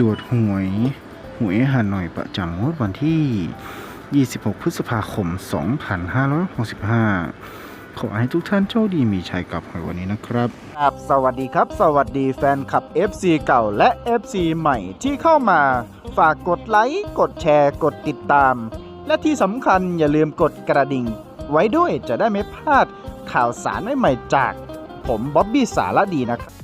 ตรวจหวยหวยฮานอยประจำงวดวันที่ 26 พฤษภาคม 2565 ขอให้ทุกท่านโชคดีมีชัยกับหวยวันนี้นะครับครับสวัสดีครับ สวัสดีแฟนคลับ FC เก่าและ FC ใหม่ที่เข้ามา ฝากกดไลค์กดแชร์กดติดตาม และที่สำคัญอย่าลืมกดกระดิ่ง ไว้ด้วยจะได้ไม่พลาดข่าวสารใหม่ๆจาก ผมบ๊อบบี้สารดีนะครับ